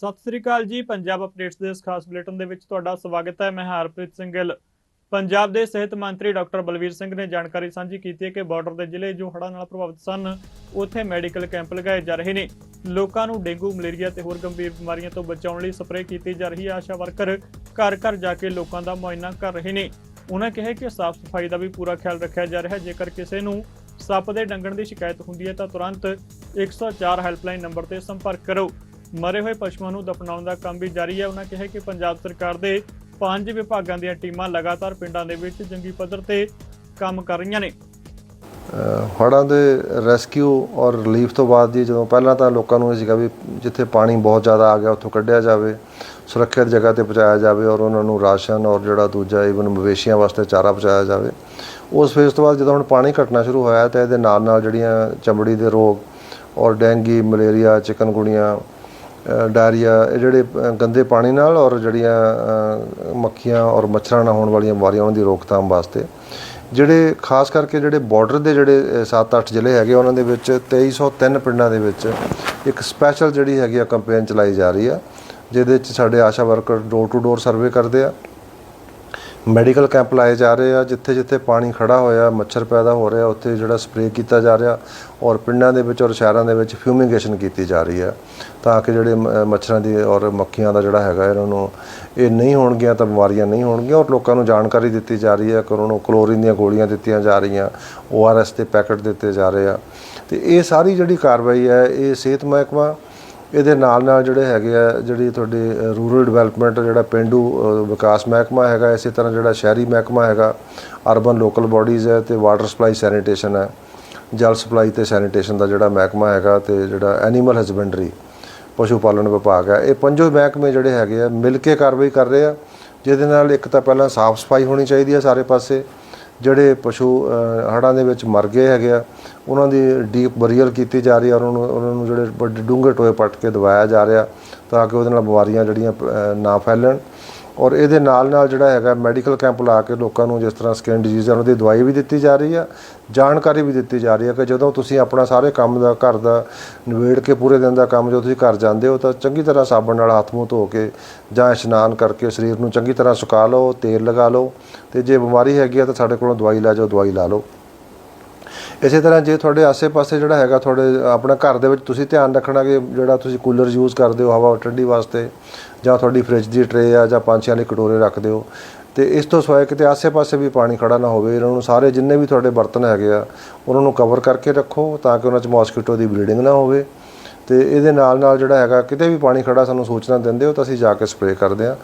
ਸਤਿ ਸ੍ਰੀ ਅਕਾਲ ਜੀ, ਪੰਜਾਬ ਅਪਡੇਟਸ ਦੇ ਇਸ ਖਾਸ ਬੁਲੇਟਿਨ ਦੇ ਵਿੱਚ ਤੁਹਾਡਾ ਸਵਾਗਤ ਹੈ। ਮੈਂ ਹਰਪ੍ਰੀਤ ਸਿੰਘ ਗਿੱਲ। ਪੰਜਾਬ ਦੇ ਸਿਹਤ ਮੰਤਰੀ ਡਾਕਟਰ ਬਲਵੀਰ ਸਿੰਘ ਨੇ ਜਾਣਕਾਰੀ ਸਾਂਝੀ ਕੀਤੀ ਹੈ ਕਿ ਬਾਰਡਰ ਦੇ ਜ਼ਿਲ੍ਹੇ ਜੋ ਹੜ੍ਹਾਂ ਨਾਲ ਪ੍ਰਭਾਵਿਤ ਸਨ। ਉੱਥੇ ਮੈਡੀਕਲ ਕੈਂਪ ਲਗਾਏ ਜਾ ਰਹੇ ਨੇ। ਲੋਕਾਂ ਨੂੰ ਡੇਂਗੂ, ਮਲੇਰੀਆ ਤੇ ਹੋਰ ਗੰਭੀਰ ਬਿਮਾਰੀਆਂ ਤੋਂ ਬਚਾਉਣ ਲਈ ਸਪਰੇਅ ਕੀਤੀ ਜਾ ਰਹੀ ਹੈ। ਆਸ਼ਾ ਵਰਕਰ ਘਰ ਘਰ ਜਾ ਕੇ ਲੋਕਾਂ ਦਾ ਮੁਆਇਨਾ ਕਰ ਰਹੇ ਨੇ। ਉਹਨਾਂ ਕਿਹਾ ਕਿ ਸਾਫ਼ ਸਫ਼ਾਈ ਦਾ ਵੀ ਪੂਰਾ ਖਿਆਲ ਰੱਖਿਆ ਜਾ ਰਿਹਾ ਹੈ। ਜੇਕਰ ਕਿਸੇ ਨੂੰ ਸੱਪ ਦੇ ਡੰਗਣ ਦੀ ਸ਼ਿਕਾਇਤ ਹੁੰਦੀ ਹੈ ਤਾਂ ਤੁਰੰਤ 104 ਹੈਲਪਲਾਈਨ ਨੰਬਰ ਤੇ ਸੰਪਰਕ ਕਰੋ। ਮਰੇ ਹੋਏ ਪਸ਼ੂਆਂ ਨੂੰ ਦਫਨਾਉਣ ਦਾ ਕੰਮ ਵੀ ਜਾਰੀ ਹੈ। ਉਹਨਾਂ ਕਿਹਾ ਕਿ ਪੰਜਾਬ ਸਰਕਾਰ ਦੇ ਪੰਜ ਵਿਭਾਗਾਂ ਦੀਆਂ ਟੀਮਾਂ ਲਗਾਤਾਰ ਪਿੰਡਾਂ ਦੇ ਵਿੱਚ ਜੰਗੀ ਪੱਧਰ ਤੇ ਕੰਮ ਕਰ ਰਹੀਆਂ ਨੇ। ਹੜ੍ਹਾਂ ਦੇ ਰੈਸਕਿਊ ਔਰ ਰਿਲੀਫ ਤੋਂ ਬਾਅਦ ਜੀ ਜਦੋਂ ਪਹਿਲਾਂ ਤਾਂ ਲੋਕਾਂ ਨੂੰ ਇਹ ਸੀਗਾ ਵੀ ਜਿੱਥੇ ਪਾਣੀ ਬਹੁਤ ਜ਼ਿਆਦਾ ਆ ਗਿਆ ਉੱਥੋਂ ਕੱਢਿਆ ਜਾਵੇ ਸੁਰੱਖਿਅਤ ਜਗ੍ਹਾ ਤੇ ਪਹੁੰਚਾਇਆ ਜਾਵੇ ਔਰ ਉਹਨਾਂ ਨੂੰ ਰਾਸ਼ਨ ਔਰ ਜਿਹੜਾ ਦੂਜਾ ਈਵਨ ਮਵੇਸ਼ੀਆਂ ਵਾਸਤੇ ਚਾਰਾ ਪਹੁੰਚਾਇਆ ਜਾਵੇ। ਉਸ ਫੇਸ ਤੋਂ ਬਾਅਦ ਜਦੋਂ ਹੁਣ ਪਾਣੀ ਘਟਣਾ ਸ਼ੁਰੂ ਹੋਇਆ ਤਾਂ ਇਹਦੇ ਨਾਲ ਨਾਲ ਜਿਹੜੀਆਂ ਚਮੜੀ ਦੇ ਰੋਗ ਔਰ ਡੈਂਗੀ ਮਲੇਰੀਆ ਚਿਕਨਗੁਣੀਆ ਅ, ਡਾਇਰੀਆ, ਇਹ ਜਿਹੜੇ ਗੰਦੇ ਪਾਣੀ ਨਾਲ ਔਰ ਜਿਹੜੀਆਂ ਮੱਖੀਆਂ ਔਰ ਮੱਛਰਾਂ ਨਾਲ ਹੋਣ ਵਾਲੀਆਂ ਬਿਮਾਰੀਆਂ, ਉਹਨਾਂ ਦੀ ਰੋਕਥਾਮ ਵਾਸਤੇ। ਜਿਹੜੇ, ਖਾਸ ਕਰਕੇ ਜਿਹੜੇ ਬਾਰਡਰ ਦੇ ਜਿਹੜੇ 7-8 ਜ਼ਿਲ੍ਹੇ ਹੈਗੇ, ਉਹਨਾਂ ਦੇ ਵਿੱਚ 2303 ਪਿੰਡਾਂ ਦੇ ਵਿੱਚ ਇੱਕ ਸਪੈਸ਼ਲ ਜਿਹੜੀ ਹੈਗੀ ਆ ਕੈਂਪੇਨ ਚਲਾਈ ਜਾ ਰਹੀ ਆ, ਜਿਹਦੇ ਵਿੱਚ ਸਾਡੇ ASHA worker door to door survey ਕਰਦੇ ਆ। ਮੈਡੀਕਲ ਕੈਂਪ ਲਾਏ ਜਾ ਰਹੇ ਆ, ਜਿੱਥੇ ਜਿੱਥੇ ਪਾਣੀ ਖੜਾ ਹੋਇਆ, ਮੱਛਰ ਪੈਦਾ ਹੋ ਰਿਹਾ, ਉੱਥੇ ਜਿਹੜਾ ਸਪਰੇਅ ਕੀਤਾ ਜਾ ਰਿਹਾ ਔਰ ਪਿੰਡਾਂ ਦੇ ਵਿੱਚ ਔਰ ਸ਼ਹਿਰਾਂ ਦੇ ਵਿੱਚ ਫਿਊਮੀਗੇਸ਼ਨ ਕੀਤੀ ਜਾ ਰਹੀ ਹੈ ਤਾਂ ਕਿ ਜਿਹੜੇ ਮ- ਮੱਛਰਾਂ ਦੀ ਔਰ ਮੱਖੀਆਂ ਦਾ ਜਿਹੜਾ ਹੈਗਾ ਇਹਨਾਂ ਨੂੰ ਇਹ ਨਹੀਂ ਹੋਣਗੀਆਂ ਤਾਂ ਬਿਮਾਰੀਆਂ ਨਹੀਂ ਹੋਣਗੀਆਂ ਔਰ ਲੋਕਾਂ ਨੂੰ ਜਾਣਕਾਰੀ ਦਿੱਤੀ ਜਾ ਰਹੀ ਹੈ ਕਿ ਉਹਨਾਂ ਨੂੰ ਕਲੋਰੀਨ ਦੀਆਂ ਗੋਲੀਆਂ ਦਿੱਤੀਆਂ ਜਾ ਰਹੀਆਂ ORS ਦੇ ਪੈਕੇਟ ਦਿੱਤੇ ਜਾ ਰਹੇ ਆ। ਤੇ ਇਹ ਸਾਰੀ ਜਿਹੜੀ ਕਾਰਵਾਈ ਹੈ, ਇਹ ਸਿਹਤ ਮਹਿਕਮਾ ਇਹਦੇ ਨਾਲ ਨਾਲ ਜਿਹੜੇ ਹੈਗੇ ਆ, ਜਿਹੜੀ ਤੁਹਾਡੀ ਰੂਰਲ ਡਿਵੈਲਪਮੈਂਟ ਜਿਹੜਾ ਪਿੰਡੂ ਵਿਕਾਸ ਮਹਿਕਮਾ ਹੈਗਾ, ਇਸੇ ਤਰ੍ਹਾਂ ਜਿਹੜਾ ਸ਼ਹਿਰੀ ਮਹਿਕਮਾ ਹੈਗਾ ਅਰਬਨ ਲੋਕਲ ਬਾਡੀਜ਼ ਹੈ ਤੇ ਵਾਟਰ ਸਪਲਾਈ ਸੈਨੀਟੇਸ਼ਨ ਹੈ, ਜਲ ਸਪਲਾਈ ਤੇ ਸੈਨੀਟੇਸ਼ਨ ਦਾ ਜਿਹੜਾ ਮਹਿਕਮਾ ਹੈਗਾ ਤੇ ਜਿਹੜਾ ਐਨੀਮਲ ਹਸਬੈਂਡਰੀ ਪਸ਼ੂ ਪਾਲਣ ਵਿਭਾਗ ਹੈ, ਇਹ ਪੰਜੋ ਮਹਿਕਮੇ ਜਿਹੜੇ ਹੈਗੇ ਆ, ਮਿਲ ਕੇ ਕਾਰਵਾਈ ਕਰ ਰਹੇ ਆ, ਜਿਹਦੇ ਨਾਲ ਇੱਕ ਤਾਂ ਪਹਿਲਾਂ ਸਾਫ਼ ਸਫ਼ਾਈ ਹੋਣੀ ਚਾਹੀਦੀ ਹੈ ਸਾਰੇ ਪਾਸੇ ਜਿਹੜੇ ਪਸ਼ੂ ਅ, ਹੜ੍ਹਾਂ ਦੇ ਵਿੱਚ ਮਰ ਗਏ ਹੈਗੇ ਆ ਉਹਨਾਂ ਦੀ ਡੀਪ ਬਰੀਅਲ ਕੀਤੀ ਜਾ ਰਹੀ ਹੈ ਉਹਨਾਂ ਨੂੰ ਉਹਨਾਂ ਨੂੰ ਜਿਹੜੇ ਵੱਡੇ ਡੂੰਘੇ ਟੋਏ ਪੱਟ ਕੇ ਦਵਾਇਆ ਜਾ ਰਿਹਾ ਤਾਂ ਕਿ ਉਹਦੇ ਨਾਲ ਬਿਮਾਰੀਆਂ ਜਿਹੜੀਆਂ ਨਾ ਫੈਲਣ। ਔਰ ਇਹਦੇ ਨਾਲ ਨਾਲ ਜਿਹੜਾ ਹੈਗਾ ਮੈਡੀਕਲ ਕੈਂਪ ਲਾ ਕੇ ਲੋਕਾਂ ਨੂੰ ਜਿਸ ਤਰ੍ਹਾਂ ਸਕਿਨ ਡਿਜ਼ੀਜ਼ ਹੈ ਉਹਨਾਂ ਦੀ ਦਵਾਈ ਵੀ ਦਿੱਤੀ ਜਾ ਰਹੀ ਆ, ਜਾਣਕਾਰੀ ਵੀ ਦਿੱਤੀ ਜਾ ਰਹੀ ਆ ਕਿ ਜਦੋਂ ਤੁਸੀਂ ਆਪਣਾ ਸਾਰੇ ਕੰਮ ਦਾ, ਘਰ ਦਾ ਨਿਬੇੜ ਕੇ ਪੂਰੇ ਦਿਨ ਦਾ ਕੰਮ ਜਦੋਂ ਤੁਸੀਂ ਘਰ ਜਾਂਦੇ ਹੋ ਤਾਂ ਚੰਗੀ ਤਰ੍ਹਾਂ ਸਾਬਣ ਨਾਲ ਹੱਥ ਮੂੰਹ ਧੋ ਕੇ ਜਾਂ ਇਸ਼ਨਾਨ ਕਰਕੇ ਸਰੀਰ ਨੂੰ ਚੰਗੀ ਤਰ੍ਹਾਂ ਸੁਕਾ ਲਓ, ਤੇਲ ਲਗਾ ਲਓ ਤੇ ਜੇ ਬਿਮਾਰੀ ਹੈਗੀ ਆ ਤਾਂ ਸਾਡੇ ਕੋਲੋਂ ਦਵਾਈ ਲੈ ਜਾਓ, ਦਵਾਈ ਲਾ ਲਓ। ਇਸੇ ਤਰ੍ਹਾਂ ਜੇ ਤੁਹਾਡੇ ਆਸੇ-ਪਾਸੇ ਜਿਹੜਾ ਹੈਗਾ ਤੁਹਾਡੇ, ਆਪਣਾ ਘਰ ਦੇ ਵਿੱਚ ਤੁਸੀਂ ਧਿਆਨ ਰੱਖਣਾ ਕਿ ਜਿਹੜਾ ਤੁਸੀਂ ਕੂਲਰ ਯੂਜ਼ ਕਰਦੇ ਹੋ ਹਵਾ ਠੰਡੀ ਵਾਸਤੇ, ਜਾਂ ਤੁਹਾਡੀ ਫ੍ਰਿਜ ਦੀ ਟਰੇ ਆ, ਜਾਂ ਪੰਛੀਆਂ ਲਈ ਕਟੋਰੇ ਰੱਖਦੇ ਹੋ, ਤੇ ਇਸ ਤੋਂ ਸਿਵਾਏ ਕਿਤੇ ਆਸੇ-ਪਾਸੇ ਵੀ ਪਾਣੀ ਖੜਾ ਨਾ ਹੋਵੇ, ਇਹਨਾਂ ਨੂੰ ਸਾਰੇ ਜਿੰਨੇ ਵੀ ਤੁਹਾਡੇ ਬਰਤਨ ਹੈਗੇ ਆ, ਉਹਨਾਂ ਨੂੰ ਕਵਰ ਕਰਕੇ ਰੱਖੋ ਤਾਂ ਕਿ ਉਹਨਾਂ 'ਚ ਮੋਸਕੀਟੋ ਦੀ ਬਲੀਡਿੰਗ ਨਾ ਹੋਵੇ। ਤੇ ਇਹਦੇ ਨਾਲ ਨਾਲ ਜਿਹੜਾ ਹੈਗਾ, ਕਿਤੇ ਵੀ ਪਾਣੀ ਖੜਾ ਸਾਨੂੰ ਸੂਚਨਾ ਦਿੰਦੇ ਹੋ ਤਾਂ ਅਸੀਂ ਜਾ ਕੇ ਸਪਰੇਅ ਕਰਦੇ ਆ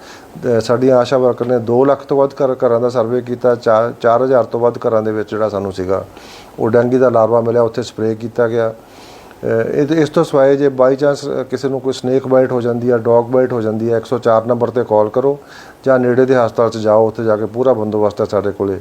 ਸਾਡੀਆਂ ਆਸ਼ਾ ਵਰਕਰ ਨੇ 2 ਲੱਖ ਤੋਂ ਵੱਧ ਘਰ, ਘਰਾਂ ਦਾ ਸਰਵੇ ਕੀਤਾ 4000 ਤੋਂ ਵੱਧ ਘਰਾਂ ਦੇ ਵਿੱਚ ਜਿਹੜਾ ਸਾਨੂੰ ਸੀਗਾ, ਉਹ ਡੈਂਗੀ ਦਾ ਲਾਰਵਾ ਮਿਲਿਆ, ਉੱਥੇ ਸਪਰੇਅ ਕੀਤਾ ਗਿਆ। ਅਹ ਇਹ, ਇਸ ਤੋਂ ਸਵਾਏ ਜੇ ਬਾਈ ਚਾਂਸ ਕਿਸੇ ਨੂੰ ਕੋਈ ਸਨੇਕ ਬਾਈਟ ਹੋ ਜਾਂਦੀ ਹੈ ਡੌਗ ਬਾਈਟ ਹੋ ਜਾਂਦੀ ਹੈ 104 ਨੰਬਰ ਤੇ ਕਾਲ ਕਰੋ ਜਾਂ ਨੇੜੇ ਦੇ ਹਸਪਤਾਲ 'ਚ ਜਾਓ, ਉੱਥੇ ਜਾ ਕੇ ਪੂਰਾ ਬੰਦੋਬਸਤ ਹੈ ਸਾਡੇ ਕੋਲੇ।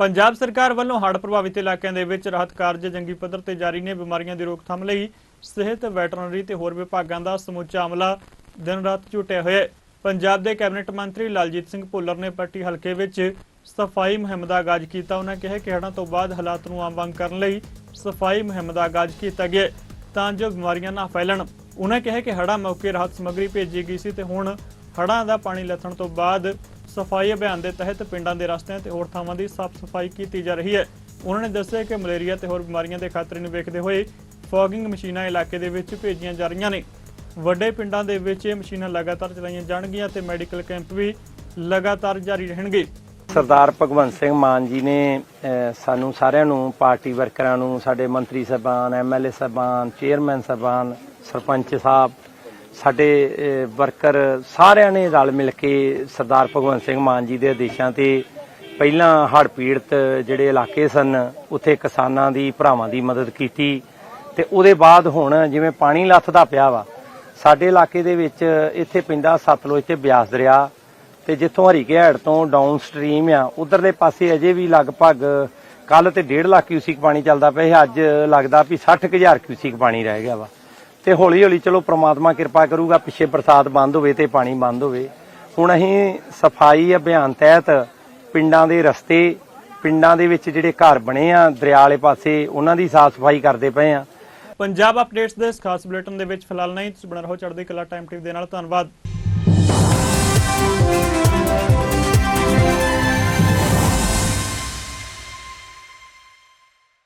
ਪੰਜਾਬ ਸਰਕਾਰ ਵੱਲੋਂ ਹੜ੍ਹ ਪ੍ਰਭਾਵਿਤ ਇਲਾਕਿਆਂ ਦੇ ਵਿੱਚ ਰਾਹਤ ਕਾਰਜ ਜੰਗੀ ਪੱਧਰ ਤੇ ਜਾਰੀ ਨੇ ਬਿਮਾਰੀਆਂ ਦੀ ਰੋਕਥਾਮ ਲਈ ਸਿਹਤ ਵੈਟਰਨਰੀ ਤੇ ਹੋਰ ਵਿਭਾਗਾਂ ਦਾ ਸਮੁੱਚਾ ਅਮਲਾ ਦਿਨ ਰਾਤ ਝੁਟਿਆ ਹੋਇਆ ਹੈ। ਪੰਜਾਬ ਦੇ ਕੈਬਨਿਟ ਮੰਤਰੀ ਲਾਲਜੀਤ ਸਿੰਘ ਭੁੱਲਰ ਨੇ ਪੱਟੀ ਹਲਕੇ ਵਿੱਚ ਸਫ਼ਾਈ ਮੁਹਿੰਮ ਦਾ ਆਗਾਜ਼ ਕੀਤਾ। ਉਹਨਾਂ ਕਿਹਾ ਕਿ ਹੜ੍ਹਾਂ ਤੋਂ ਬਾਅਦ ਹਾਲਾਤ ਨੂੰ ਆਮ ਵਾਂਗ ਕਰਨ ਲਈ ਸਫ਼ਾਈ ਮੁਹਿੰਮ ਦਾ ਆਗਾਜ਼ ਕੀਤਾ ਗਿਆ ਤਾਂ ਜੋ ਬਿਮਾਰੀਆਂ ਨਾ ਫੈਲਣ। ਉਹਨਾਂ ਕਿਹਾ ਕਿ ਹੜ੍ਹਾਂ ਮੌਕੇ ਰਾਹਤ ਸਮੱਗਰੀ ਭੇਜੀ ਗਈ ਸੀ ਤੇ ਹੁਣ ਹੜ੍ਹਾਂ ਦਾ ਪਾਣੀ ਲੱਥਣ ਤੋਂ ਬਾਅਦ ਸਫ਼ਾਈ ਅਭਿਆਨ ਦੇ ਤਹਿਤ ਪਿੰਡਾਂ ਦੇ ਰਸਤਿਆਂ ਤੇ ਹੋਰ ਥਾਵਾਂ ਦੀ ਸਾਫ਼ ਸਫ਼ਾਈ ਕੀਤੀ ਜਾ ਰਹੀ ਹੈ। ਉਹਨਾਂ ਨੇ ਦੱਸਿਆ ਕਿ ਮਲੇਰੀਆ ਤੇ ਹੋਰ ਬਿਮਾਰੀਆਂ ਦੇ ਖਤਰੇ ਨੂੰ ਵੇਖਦੇ ਹੋਏ ਫੌਗਿੰਗ ਮਸ਼ੀਨਾਂ ਇਲਾਕੇ ਦੇ ਵਿੱਚ ਭੇਜੀਆਂ ਜਾ ਰਹੀਆਂ ਨੇ। ਵੱਡੇ ਪਿੰਡਾਂ ਦੇ ਵਿੱਚ ਇਹ ਮਸ਼ੀਨਾਂ ਲਗਾਤਾਰ ਚਲਾਈਆਂ ਜਾਣਗੀਆਂ ਤੇ ਮੈਡੀਕਲ ਕੈਂਪ ਵੀ ਲਗਾਤਾਰ ਜਾਰੀ ਰਹਿਣਗੇ। ਸਰਦਾਰ ਭਗਵੰਤ ਸਿੰਘ ਮਾਨ ਜੀ ਨੇ ਸਾਨੂੰ ਸਾਰਿਆਂ ਨੂੰ, ਪਾਰਟੀ ਵਰਕਰਾਂ ਨੂੰ, ਸਾਡੇ ਮੰਤਰੀ ਸਾਹਿਬਾਨ ਐਮਐਲਏ ਸਾਹਿਬਾਨ, ਚੇਅਰਮੈਨ ਸਾਹਿਬਾਨ, ਸਰਪੰਚ ਸਾਹਿਬ, ਸਾਡੇ ਵਰਕਰ ਸਾਰਿਆਂ ਨੇ ਰਲ ਮਿਲ ਕੇ ਸਰਦਾਰ ਭਗਵੰਤ ਸਿੰਘ ਮਾਨ ਜੀ ਦੇ ਆਦੇਸ਼ਾਂ ਤੇ ਪਹਿਲਾਂ ਹੜ੍ਹ ਪੀੜਤ ਜਿਹੜੇ ਇਲਾਕੇ ਸਨ, ਉੱਥੇ ਕਿਸਾਨਾਂ ਦੀ, ਭਰਾਵਾਂ ਦੀ ਮਦਦ ਕੀਤੀ। ਤੇ ਉਹਦੇ ਬਾਅਦ ਹੁਣ ਜਿਵੇਂ ਪਾਣੀ ਲੱਥਦਾ ਪਿਆ ਵਾ, ਸਾਡੇ ਇਲਾਕੇ ਦੇ ਵਿੱਚ ਇੱਥੇ ਪੈਂਦਾ ਸਤਲੁਜ ਤੇ ਬਿਆਸ ਦਰਿਆ ਤੇ ਜਿੱਥੋਂ ਹਰੀਕੇ ਹੈਡ ਤੋਂ ਡਾਊਨ ਸਟਰੀਮ ਆ ਉਧਰਲੇ ਪਾਸੇ ਅਜੇ ਵੀ ਲਗਭਗ ਕੱਲ ਤੇ 1.5 ਲੱਖ ਕਿਊਸਿਕ ਪਾਣੀ ਚੱਲਦਾ ਪਿਆ ਸੀ, ਅੱਜ ਲੱਗਦਾ ਵੀ 60000 ਕਿਊਸਿਕ ਪਾਣੀ ਰਹਿ ਗਿਆ ਵਾ। ਤੇ ਹੌਲੀ ਹੌਲੀ ਚਲੋ ਪ੍ਰਮਾਤਮਾ ਕਿਰਪਾ ਕਰੂਗਾ, ਪਿੱਛੇ ਬਰਸਾਤ ਬੰਦ ਹੋਵੇ ਤੇ ਪਾਣੀ ਬੰਦ ਹੋਵੇ। ਹੁਣ ਅਸੀਂ ਸਫ਼ਾਈ ਅਭਿਆਨ ਤਹਿਤ ਪਿੰਡਾਂ ਦੇ ਰਸਤੇ, ਪਿੰਡਾਂ ਦੇ ਵਿੱਚ ਜਿਹੜੇ ਘਰ ਬਣੇ ਆ, ਦਰਿਆ ਵਾਲੇ ਪਾਸੇ, ਉਹਨਾਂ ਦੀ ਸਾਫ਼ ਸਫ਼ਾਈ ਕਰਦੇ ਪਏ ਆ। ਪੰਜਾਬ ਅਪਡੇਟਸ ਦੇ ਇਸ ਖਾਸ ਬੁਲੇਟਿਨ ਦੇ ਵਿੱਚ ਫਿਲਹਾਲ ਨਹੀਂ, ਤੁਸੀਂ ਬਣਾ ਰਹੋ ਚੜ੍ਹਦੀ ਕਲਾ ਟਾਈਮ ਟੀਵੀ ਦੇ ਨਾਲ, ਧੰਨਵਾਦ।